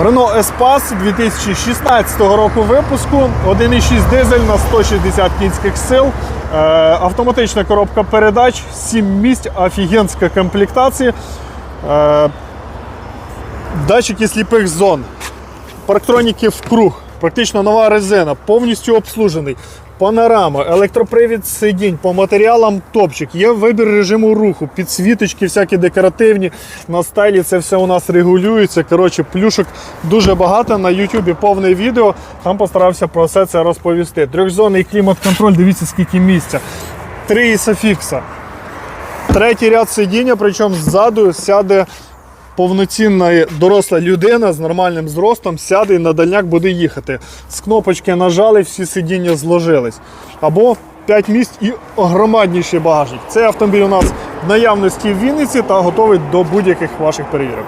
Renault Espace 2016 року випуску, 1,6 дизель на 160 кінських сил, е, автоматична коробка передач, 7 місць, офігенська комплектація, е, датчики сліпих зон, парктроніки в круг, практично нова резина, повністю обслужений. Панорама, електропривід сидінь, по матеріалам топчик, є вибір режиму руху, підсвіточки всякі декоративні. На стайлі це все у нас регулюється. Коротше, плюшок дуже багато. На Ютубі повне відео. Там постарався про все це розповісти. Трьохзонний клімат-контроль, дивіться, скільки місця. Три ісофікса. Третій ряд сидіння, причому ззаду сяде повноцінна доросла людина з нормальним зростом, сяде і на дальняк буде їхати. З кнопочки нажали, всі сидіння зложились. Або 5 місць і громадніший багажник. Цей автомобіль у нас в наявності в Вінниці та готовий до будь-яких ваших перевірок.